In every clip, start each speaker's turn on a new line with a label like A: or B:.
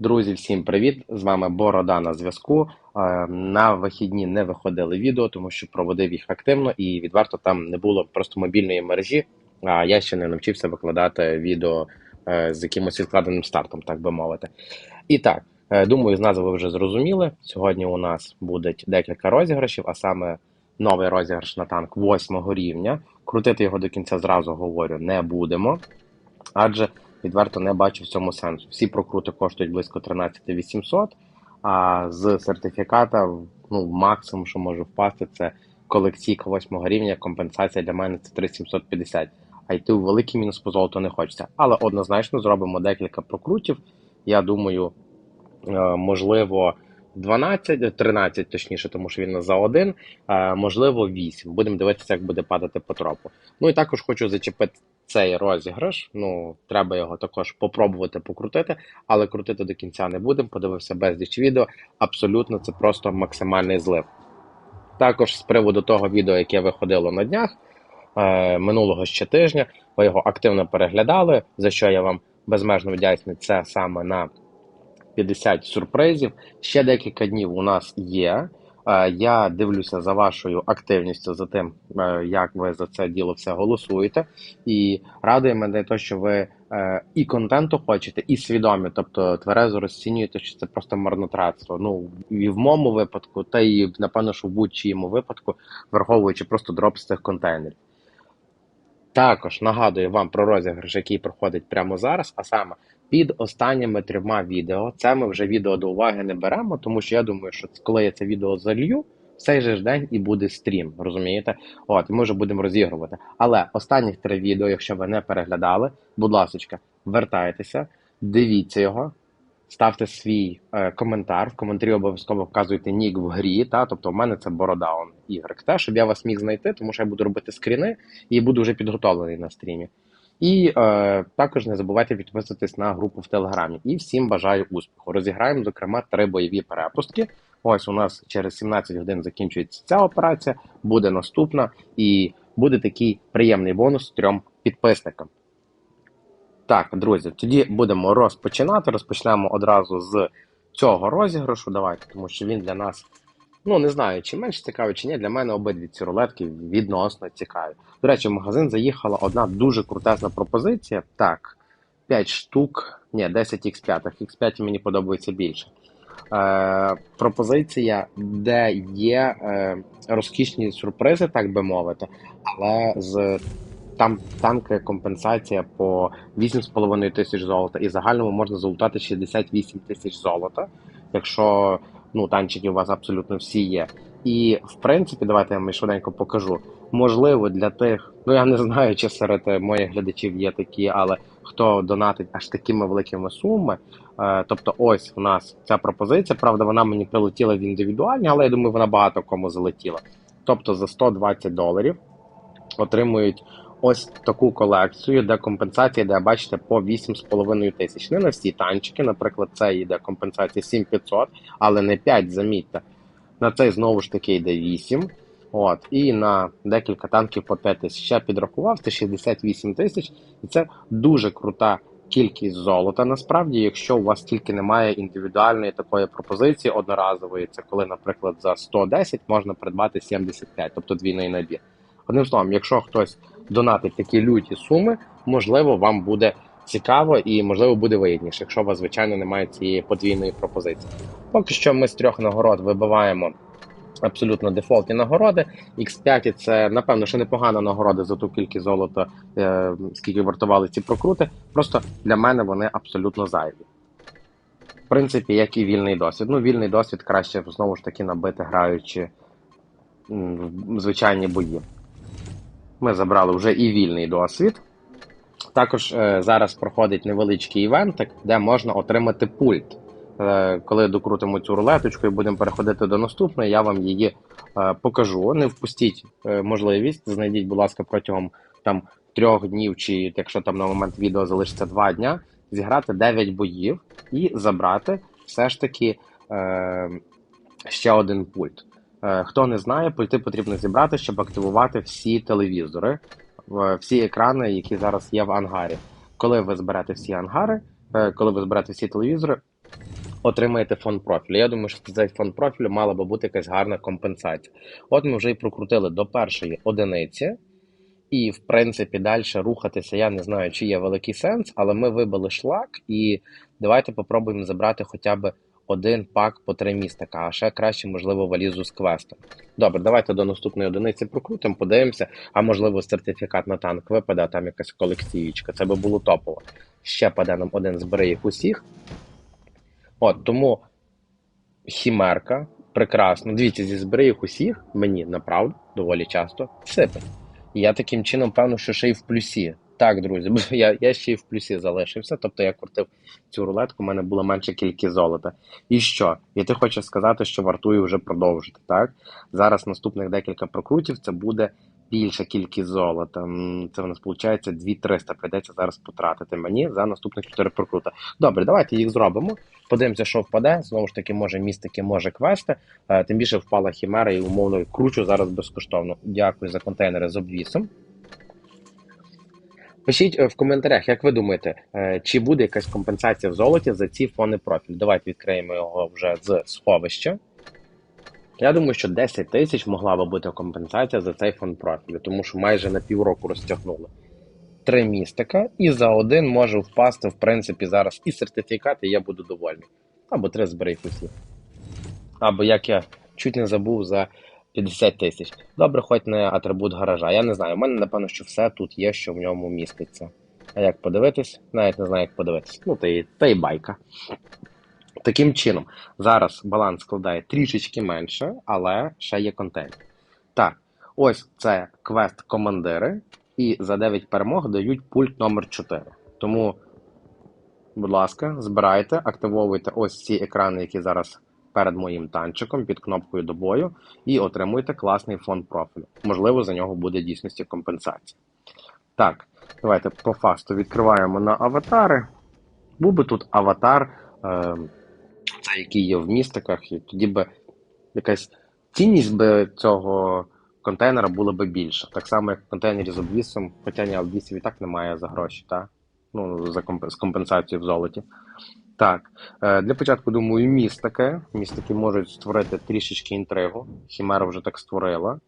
A: Друзі, всім привіт! З вами Борода на зв'язку. Е, На вихідні не виходили відео, тому що проводив їх активно і відверто там не було просто мобільної мережі. А я ще не навчився викладати відео е, з якимось відкладеним стартом, так би мовити. І так, е, думаю, з назви ви вже зрозуміли. Сьогодні у нас буде декілька розіграшів, а саме новий розіграш на танк 8 рівня. Крутити його до кінця зразу говорю не будемо, адже відверто не бачу в цьому сенсу. Всі прокрути коштують близько 13 800, а з сертифіката ну, максимум, що може впасти, це колекційка 8 рівня. Компенсація для мене це 3750. А йти у великий мінус по золоту не хочеться. Але однозначно зробимо декілька прокрутів. Я думаю, е, можливо. 12, 13, точніше, тому що він за один, можливо, 8. Будемо дивитися, як буде падати по тропу. Ну і також хочу зачепити цей розіграш. Ну, треба його також попробувати покрутити, але крутити до кінця не будемо. Подивився безліч відео. Абсолютно, це просто максимальний злив. Також з приводу того відео, яке виходило на днях е, минулого ще тижня, ви його активно переглядали, за що я вам безмежно вдячний. Це саме на 50 сюрпризів. Ще декілька днів у нас є. Е, Я дивлюся за вашою активністю, за тим, е, як ви за це діло все голосуєте. І радує мене те, що ви е, і контенту хочете, і свідомі, тобто тверезо розцінюєте, що це просто марнотратство. Ну і в моєму випадку, та і напевно, що в будь-чиєму випадку, враховуючи просто дроп з цих контейнерів. Також нагадую вам про розіграш, який проходить прямо зараз, а саме під останніми трьома відео. Це ми вже відео до уваги не беремо, тому що я думаю, що коли я це відео залью, в цей же ж день і буде стрім, розумієте? От, ми вже будемо розігрувати. Але останніх три відео, якщо ви не переглядали, будь ласка, вертайтеся, дивіться його. Ставте свій е, коментар. В коментарі обов'язково вказуйте нік в грі. Та тобто, в мене це Бородаун Y, та щоб я вас міг знайти, тому що я буду робити скріни і буду вже підготовлений на стрімі. І е, також не забувайте підписуватись на групу в Телеграмі. І всім бажаю успіху. Розіграємо, зокрема, три бойові перепустки. Ось у нас через 17 годин закінчується ця операція, буде наступна, і буде такий приємний бонус трьом підписникам. Так, друзі, тоді будемо розпочинати. Розпочнемо одразу з цього розіграшу. Давайте, тому що він для нас, ну не знаю, чи менш цікавий, чи ні. Для мене обидві ці рулетки відносно цікаві. До речі, в магазин заїхала одна дуже крутезна пропозиція. Так, 5 штук, ні, 10 X5. X5 мені подобається більше. Е, Пропозиція, де є е, розкішні сюрпризи, так би мовити, але з там танки компенсація по 8,5 тисяч золота, і загальному можна залутати 68 тисяч золота, якщо ну, танчики у вас абсолютно всі є. І в принципі, давайте я вам швиденько покажу. Можливо, для тих, ну я не знаю, чи серед моїх глядачів є такі, але хто донатить аж такими великими сумами. Е, тобто, ось у нас ця пропозиція. Правда, вона мені прилетіла в індивідуальні, але я думаю, вона багато кому залетіла. Тобто за 120 доларів отримують ось таку колекцію, де компенсація, де бачите, по 8,5 тисяч. Не на всі танчики, наприклад, це йде компенсація 7500, але не 5, замітьте. На цей знову ж таки йде 8. От, і на декілька танків по 5 тисяч. Я підрахував, це 68 тисяч, і це дуже крута кількість золота. Насправді, якщо у вас тільки немає індивідуальної такої пропозиції одноразової, це коли, наприклад, за 110 можна придбати 75, тобто двійний набір. Одним словом, якщо хтось донатить такі люті суми, можливо, вам буде цікаво і можливо буде вигідніше, якщо у вас, звичайно, немає цієї подвійної пропозиції. Поки що ми з трьох нагород вибиваємо. Абсолютно дефолтні нагороди. X5 це, напевно, ще непогана нагорода за ту кількість золота, е, скільки вартували ці прокрути. Просто для мене вони абсолютно зайві. В принципі, як і вільний досвід. Ну, вільний досвід краще знову ж таки набити, граючи в звичайні бої. Ми забрали вже і вільний досвід. Також е, зараз проходить невеличкий івентик, де можна отримати пульт. Е, коли докрутимо цю рулеточку і будемо переходити до наступної, я вам її е, покажу. Не впустіть е, можливість, знайдіть, будь ласка, протягом там трьох днів, чи якщо там на момент відео залишиться два дня, зіграти 9 боїв і забрати все ж таки е, ще один пульт. Е, хто не знає, пульти потрібно зібрати, щоб активувати всі телевізори, всі екрани, які зараз є в ангарі. Коли ви зберете всі ангари, е, коли ви зберете всі телевізори, отримаєте фонд профілю. Я думаю, що цей фонд профілю мала би бути якась гарна компенсація. От ми вже і прокрутили до першої одиниці, і в принципі далі рухатися. Я не знаю, чи є великий сенс, але ми вибили шлак, і давайте попробуємо забрати хоча б один пак по три містика, а ще краще, можливо, валізу з квестом. Добре, давайте до наступної одиниці прокрутимо, подивимося, а можливо, сертифікат на танк випаде, там якась колекцієчка. Це би було топово. Ще паде нам один збере їх усіх. От тому хімерка прекрасно. Дивіться, зі збери їх усіх мені направду доволі часто сипить. І я таким чином, певно, що ще й в плюсі. Так, друзі, я, я ще й в плюсі залишився. Тобто я крутив цю рулетку, у мене була менша кількість золота. І що? І ти хочеш сказати, що вартує вже продовжити, так? Зараз наступних декілька прокрутів це буде більша кількість золота. Це в нас виходить 2300. Прийдеться зараз потратити мені за наступних 4 прокрута. Добре, давайте їх зробимо. Подивимося, що впаде. Знову ж таки, може містики, може квести. Е, Тим більше впала хімера і умовно кручу зараз безкоштовно. Дякую за контейнери з обвісом. Пишіть е, в коментарях, як ви думаєте, е, чи буде якась компенсація в золоті за ці фони профіль. Давайте відкриємо його вже з сховища. Я думаю, що 10 тисяч могла би бути компенсація за цей фонд профілю, тому що майже на півроку розтягнули. Три містика, і за один може впасти, в принципі, зараз і сертифікат, і я буду довольний. Або три збери усі. Або як я чуть не забув за 50 тисяч. Добре, хоч не атрибут гаража. Я не знаю. У мене, напевно, що все тут є, що в ньому міститься. А як подивитись? Навіть не знаю, як подивитись. Ну, та й, та й байка. Таким чином, зараз баланс складає трішечки менше, але ще є контейнер. Так, ось це квест командири, і за 9 перемог дають пульт номер 4. Тому, будь ласка, збирайте, активовуйте ось ці екрани, які зараз перед моїм танчиком під кнопкою до бою, і отримуйте класний фонд профілю. Можливо, за нього буде дійсності компенсація. Так, давайте по фасту відкриваємо на аватари. Був би тут аватар. Е який є в містиках, і тоді би якась цінність би цього контейнера була би більша. Так само, як в контейнері з обвісом, хоча ні, обвісів і так немає за гроші, так? Ну, за комп... з компенсацією в золоті. Так, е, для початку, думаю, містики. Містики можуть створити трішечки інтригу. Хімера вже так створила.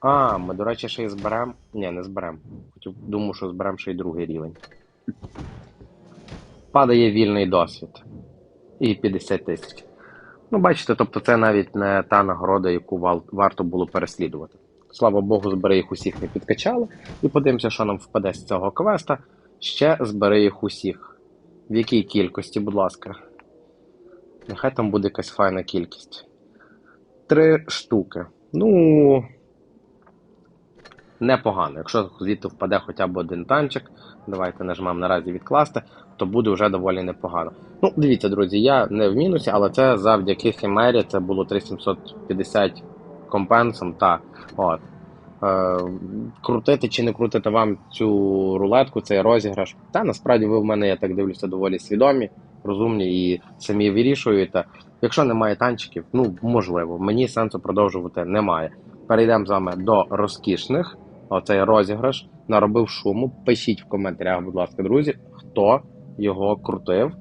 A: А, ми, до речі, ще й зберемо. Ні, не зберемо. Хотів, думаю, що зберемо ще й другий рівень. Падає вільний досвід і 50 тисяч. Ну, бачите, тобто це навіть не та нагорода, яку варто було переслідувати. Слава Богу, збери їх усіх не підкачали. І подивимося, що нам впаде з цього квеста. Ще збери їх усіх. В якій кількості, будь ласка. Нехай там буде якась файна кількість. Три штуки. Ну. Непогано. Якщо звідти впаде хоча б один танчик, давайте нажмемо наразі відкласти, то буде вже доволі непогано. Ну, дивіться, друзі, я не в мінусі, але це завдяки Хімері, це було 3750 компенсом. Та, от. Е, крутити чи не крутити вам цю рулетку, цей розіграш. Та насправді ви в мене, я так дивлюся, доволі свідомі, розумні і самі вирішуєте. Якщо немає танчиків, ну можливо, мені сенсу продовжувати немає. Перейдемо з вами до розкішних. Оцей розіграш наробив шуму. Пишіть в коментарях, будь ласка, друзі, хто його крутив,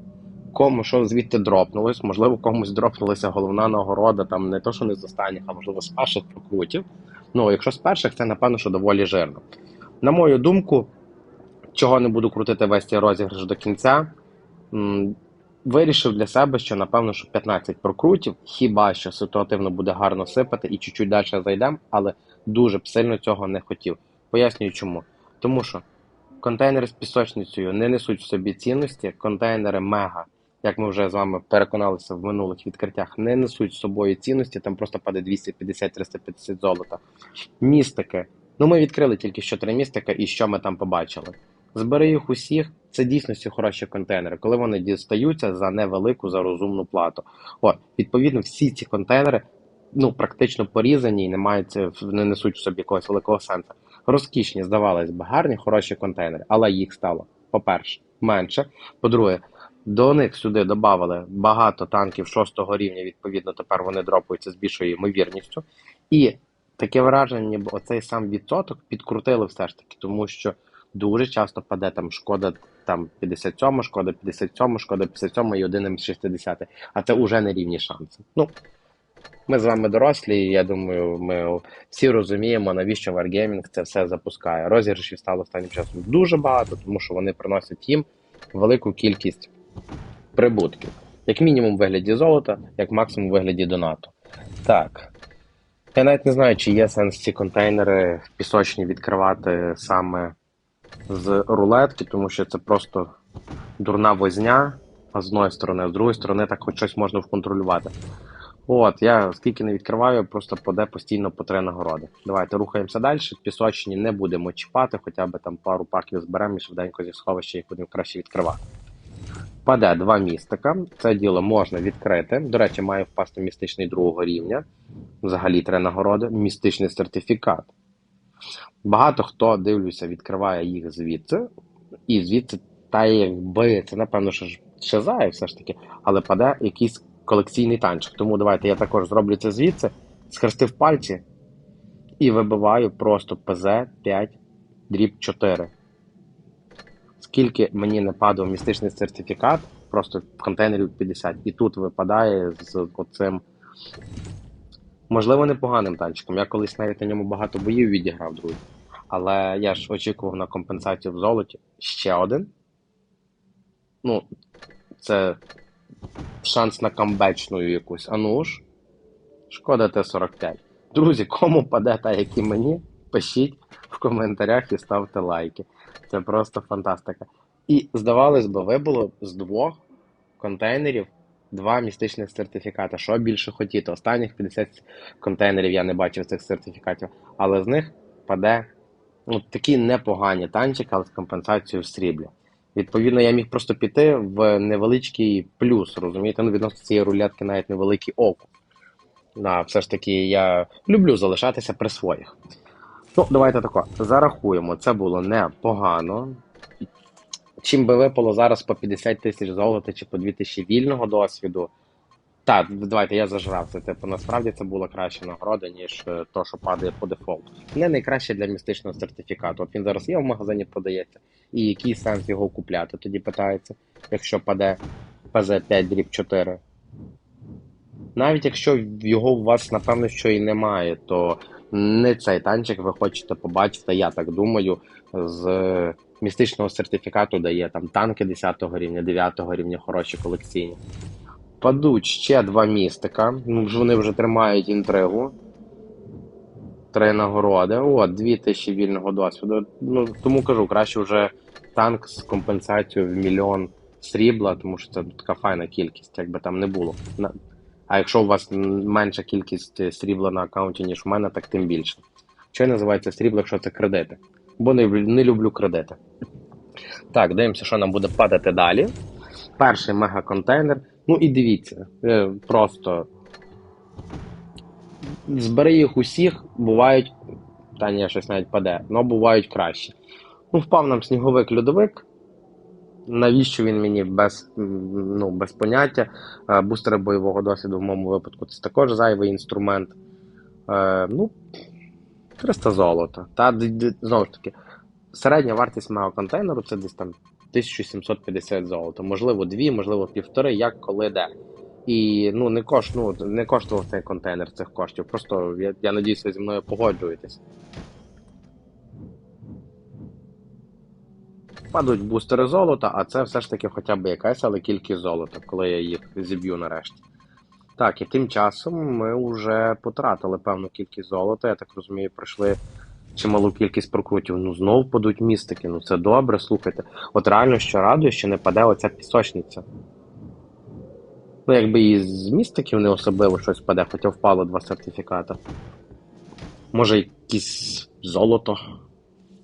A: кому що звідти дропнулось. Можливо, комусь дропнулася головна нагорода, там не то, що не з останніх, а можливо з перших прокрутів. Ну, якщо з перших, це напевно, що доволі жирно. На мою думку, чого не буду крутити весь цей розіграш до кінця. Вирішив для себе, що напевно, що 15 прокрутів, хіба що ситуативно буде гарно сипати і чуть-чуть далі зайдемо, але дуже б сильно цього не хотів. Пояснюю чому. Тому що контейнери з пісочницею не несуть в собі цінності, контейнери мега, як ми вже з вами переконалися в минулих відкриттях, не несуть з собою цінності, там просто паде 250-350 золота. Містики. Ну, ми відкрили тільки що три містика, і що ми там побачили. Збери їх усіх, це дійсно хороші контейнери, коли вони дістаються за невелику, за розумну плату. От, відповідно, всі ці контейнери ну, практично порізані і не мають, не несуть в собі якогось великого сенсу. Розкішні, здавалось би, гарні, хороші контейнери, але їх стало, по-перше, менше. По-друге, до них сюди додали багато танків шостого рівня, відповідно, тепер вони дропаються з більшою ймовірністю. І таке враження, ніби оцей сам відсоток підкрутили все ж таки, тому що дуже часто паде там шкода там 57 шкода, 57 шкода, 57 і 1 М60. А це вже не рівні шанси. Ну, ми з вами дорослі, і я думаю, ми всі розуміємо, навіщо Wargaming це все запускає. Розіграшів стало останнім часом дуже багато, тому що вони приносять їм велику кількість прибутків. Як мінімум в вигляді золота, як максимум в вигляді донату. Так. Я навіть не знаю, чи є сенс ці контейнери пісочні відкривати саме з рулетки, тому що це просто дурна возня, а з одної сторони, а з другої сторони, так хоч щось можна вконтролювати. От, я скільки не відкриваю, просто поде постійно по три нагороди. Давайте рухаємося далі. Пісочні не будемо чіпати, хоча б там пару паків зберемо і швиденько зі сховища їх будемо краще відкривати. Паде два містика. Це діло можна відкрити. До речі, має впасти містичний другого рівня. Взагалі три нагороди. Містичний сертифікат. Багато хто дивлюся, відкриває їх звідси. І звідси, та якби це, напевно, що щезає все ж таки, але паде якийсь колекційний танчик. Тому давайте я також зроблю це звідси, схрестив пальці і вибиваю просто ПЗ 5 дріб 4. Скільки мені не падав містичний сертифікат, просто контейнерів 50, і тут випадає з оцим, можливо, непоганим танчиком. Я колись навіть на ньому багато боїв відіграв, друзі. Але я ж очікував на компенсацію в золоті ще один. Ну, це шанс на камбечну якусь. А ну ж, шкода Т-45. Друзі, кому паде та, як і мені, пишіть в коментарях і ставте лайки. Це просто фантастика. І здавалось би, вибуло з двох контейнерів два містичних сертифікати. Що більше хотіти? Останніх 50 контейнерів я не бачив цих сертифікатів, але з них паде ну, такі непогані танчики, але з компенсацією в сріблі. Відповідно, я міг просто піти в невеличкий плюс, розумієте? Ну, відносно цієї рулетки навіть невеликий окуп. Да, все ж таки, я люблю залишатися при своїх. Ну, давайте тако. Зарахуємо, це було непогано. Чим би випало зараз по 50 тисяч золота чи по 2 тисячі вільного досвіду. Так, давайте я зажрав це. Типу, насправді це була краща нагорода, ніж е, то, що падає по дефолту. Не найкраще для містичного сертифікату. От він зараз є в магазині, продається. І який сенс його купляти? Тоді питається, якщо паде ПЗ5 дріб 4. Навіть якщо його у вас, напевно, що і немає, то не цей танчик ви хочете побачити, я так думаю, з містичного сертифікату дає там танки 10 рівня, 9 рівня, хороші колекційні. Падуть ще два містика. Ну, вони вже тримають інтригу. Три нагороди. О, 2000 вільного досвіду. Ну, тому кажу, краще вже танк з компенсацією в мільйон срібла, тому що це така файна кількість, якби там не було. А якщо у вас менша кількість срібла на аккаунті, ніж у мене, так тим більше. Що називається срібло, якщо це кредити? Бо не, не люблю кредити. Так, дивимося, що нам буде падати далі. Перший мегаконтейнер. Ну і дивіться, е, просто збери їх усіх, бувають. Та ні, щось навіть паде, але бувають краще. Ну, впав нам сніговик-льодовик. Навіщо він мені без, ну, без поняття? Е, Бустери бойового досвіду в моєму випадку це також зайвий інструмент. Е, ну, 300 золота. Та знову ж таки, середня вартість мого контейнеру це десь там 1750 золота. Можливо, дві, можливо, півтори, як коли де. І ну, не, кош, ну, не коштував цей контейнер цих коштів. Просто я, я надіюсь, ви зі мною погоджуєтесь. Падуть бустери золота, а це все ж таки хоча б якась, але кількість золота, коли я їх зіб'ю нарешті. Так, і тим часом ми вже потратили певну кількість золота. Я так розумію, пройшли чималу кількість прокрутів. Ну знов падуть містики. Ну це добре, слухайте. От реально що радує, що не паде оця пісочниця. Ну, якби і з містиків не особливо щось паде, хоча впало два сертифіката. Може, якесь золото?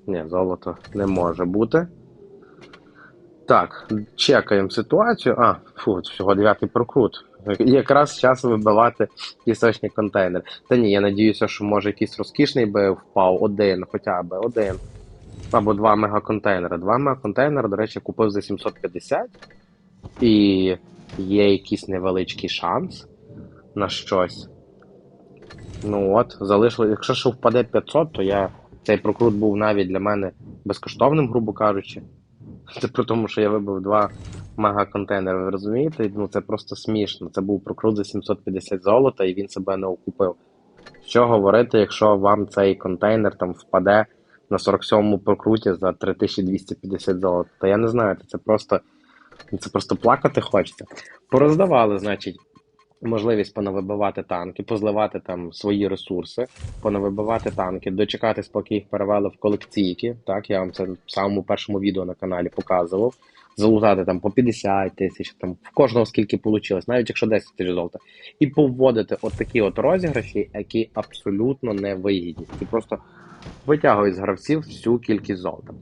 A: Ні, золото не може бути. Так, чекаємо ситуацію. А, фу, всього дев'ятий прокрут. Якраз час вибивати пісочний контейнер. Та ні, я надіюся, що може якийсь розкішний би впав один, хоча б один. Або два мегаконтейнери. Два мегаконтейнери, до речі, купив за 750. І є якийсь невеличкий шанс на щось. Ну от, залишило. Якщо ще впаде 500, то я цей прокрут був навіть для мене безкоштовним, грубо кажучи. Це при тому, що я вибив два мега-контейнери, ви розумієте? Ну це просто смішно. Це був прокрут за 750 золота, і він себе не окупив. Що говорити, якщо вам цей контейнер там впаде на 47-му прокруті за 3250 золота? Та я не знаю, це просто, це просто плакати хочеться. Пороздавали, значить, можливість понавибивати танки, позливати там свої ресурси, понавибивати танки, дочекатись, поки їх перевели в колекційки. Так, я вам це в самому першому відео на каналі показував. Залутати там по 50 тисяч, там в кожного скільки вийшло, навіть якщо 10 тисяч золота. І поводити от такі от розіграші, які абсолютно не вигідні. І просто витягують з гравців всю кількість золота.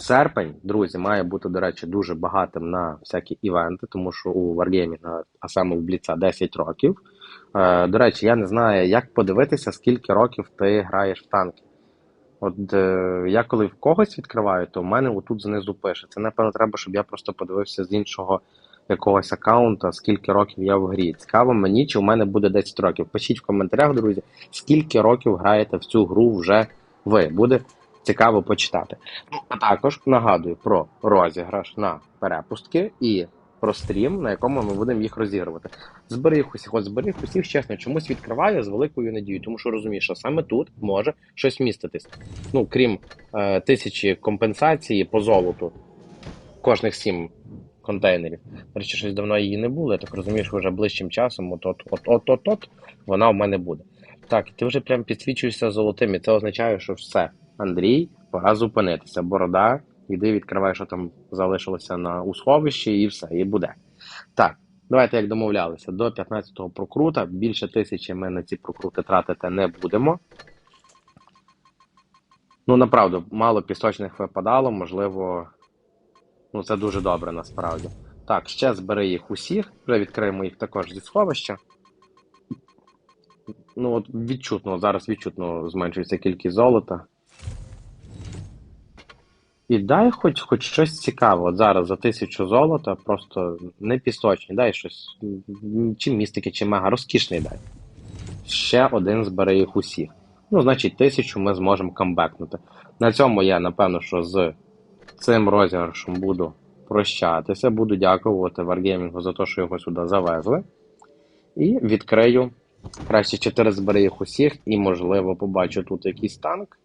A: Серпень, друзі, має бути, до речі, дуже багатим на всякі івенти, тому що у Wargaming, а саме в Бліца 10 років. Е, До речі, я не знаю, як подивитися, скільки років ти граєш в танки. От е, я коли в когось відкриваю, то в мене отут знизу пише. Це, напевно, треба, щоб я просто подивився з іншого якогось аккаунта, скільки років я в грі. Цікаво мені, чи в мене буде 10 років. Пишіть в коментарях, друзі, скільки років граєте в цю гру вже ви. Буде цікаво почитати. Ну, а також нагадую про розіграш на перепустки і про стрім, на якому ми будемо їх розігрувати. Зберіг усіх, от зберіг усіх, чесно, чомусь відкриваю з великою надією, тому що розумію, що саме тут може щось міститись. Ну, крім е, тисячі компенсації по золоту, кожних сім контейнерів. Речі, щось давно її не було. Я так розумію, що вже ближчим часом, от от от от от от вона в мене буде. Так, ти вже прям підсвічуєшся золотим, це означає, що все. Андрій, пора зупинитися. Борода, іди відкривай, що там залишилося на у сховищі, і все, і буде. Так, давайте як домовлялися, до 15-го прокрута. Більше тисячі ми на ці прокрути тратити не будемо. Ну, направду, мало пісочних випадало, можливо, ну це дуже добре насправді. Так, ще збери їх усіх, вже відкриємо їх також зі сховища. Ну, от відчутно, зараз відчутно зменшується кількість золота. І дай хоч хоч щось цікаве. От зараз за тисячу золота, просто не пісочні, дай щось. Чи містики, чи мега, розкішний дай. Ще один збере їх усіх. Ну, значить, тисячу ми зможемо камбекнути. На цьому я, напевно, що з цим розіграшем буду прощатися. Буду дякувати Wargaming за те, що його сюди завезли. І відкрию краще 4 збери їх усіх, і, можливо, побачу тут якийсь танк.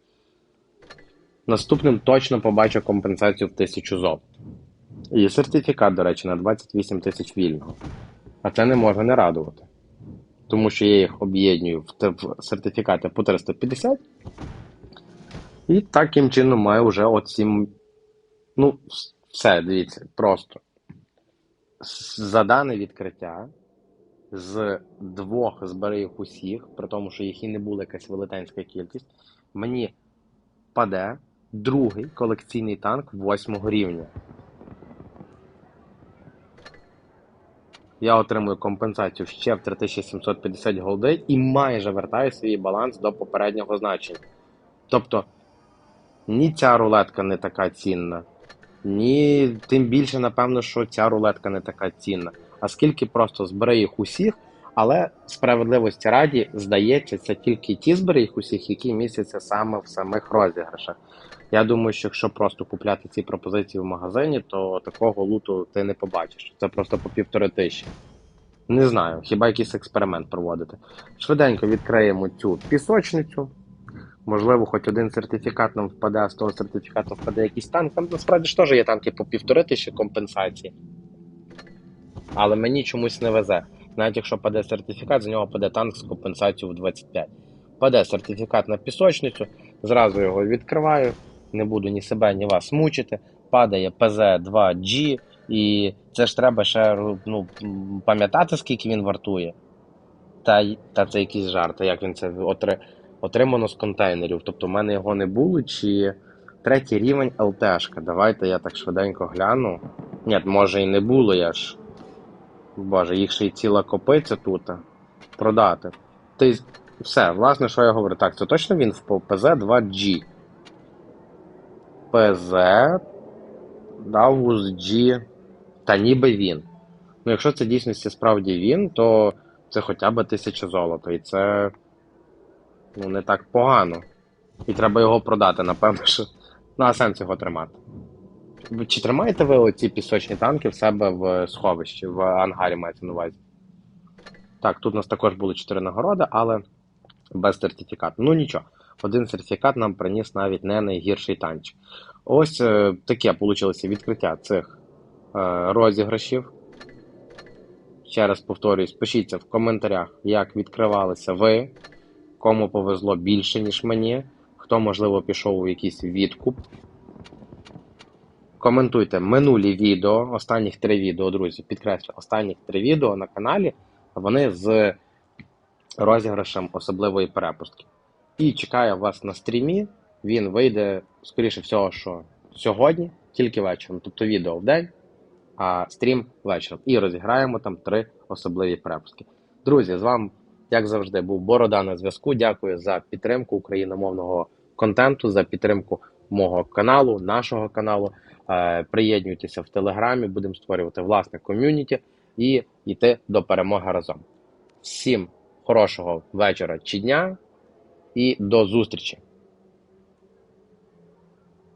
A: Наступним точно побачу компенсацію в 1000 золота. І сертифікат, до речі, на 28 тисяч вільного. А це не може не радувати. Тому що я їх об'єднюю в, сертифікати по 350. І таким чином маю вже от 7. Ну, все, дивіться, просто. За дане відкриття з двох збери їх усіх, при тому, що їх і не була якась велетенська кількість, мені паде другий колекційний танк восьмого рівня. Я отримую компенсацію ще в 3750 голди і майже вертаю свій баланс до попереднього значення. Тобто, ні ця рулетка не така цінна, ні тим більше, напевно, що ця рулетка не така цінна. А скільки просто збере їх усіх, але справедливості раді, здається, це тільки ті збери їх усіх, які містяться саме в самих розіграшах. Я думаю, що якщо просто купляти ці пропозиції в магазині, то такого луту ти не побачиш. Це просто по півтори тисячі. Не знаю, хіба якийсь експеримент проводити. Швиденько відкриємо цю пісочницю. Можливо, хоч один сертифікат нам впаде, а з того сертифікату впаде якийсь танк. Там насправді ж теж є танки по півтори тисячі компенсації. Але мені чомусь не везе. Навіть якщо паде сертифікат, з нього паде танк з компенсацією в 25. Паде сертифікат на пісочницю, зразу його відкриваю, не буду ні себе, ні вас мучити. Падає ПЗ-2G, і це ж треба ще ну, пам'ятати, скільки він вартує. Та, та це якийсь жарт, як він це отри, отримано з контейнерів. Тобто в мене його не було, чи третій рівень ЛТшка. Давайте я так швиденько гляну. Ні, може і не було, я ж. Боже, їх ще й ціла копиця тут. Продати. Ти... Все, власне, що я говорю. Так, це точно він в ПЗ-2G. ПЗ. Davus G. Та ніби він. Ну, якщо це дійсності справді він, то це хоча б тисяча золота. І це ну, не так погано. І треба його продати, напевно, що Ну, а сенс його тримати. Чи тримаєте ви оці пісочні танки в себе в сховищі, в ангарі мається на увазі? Так, тут у нас також були 4 нагороди, але без сертифікату. Ну нічого, один сертифікат нам приніс навіть не найгірший танчик. Ось е, таке вийшло відкриття цих е, розіграшів. Ще раз повторюсь, пишіться в коментарях, як відкривалися ви, кому повезло більше, ніж мені, хто, можливо, пішов у якийсь відкуп. Коментуйте минулі відео, останніх три відео, друзі, підкреслю, останніх три відео на каналі, вони з розіграшем особливої перепустки. І чекаю вас на стрімі. Він вийде, скоріше всього, що сьогодні, тільки вечором. Тобто відео в день, а стрім вечором. І розіграємо там три особливі перепустки. Друзі, з вами, як завжди, був Борода на зв'язку. Дякую за підтримку україномовного контенту, за підтримку мого каналу, нашого каналу. Е, Приєднуйтеся в телеграмі, будемо створювати власне ком'юніті і йти до перемоги разом. Всім хорошого вечора чи дня і до зустрічі!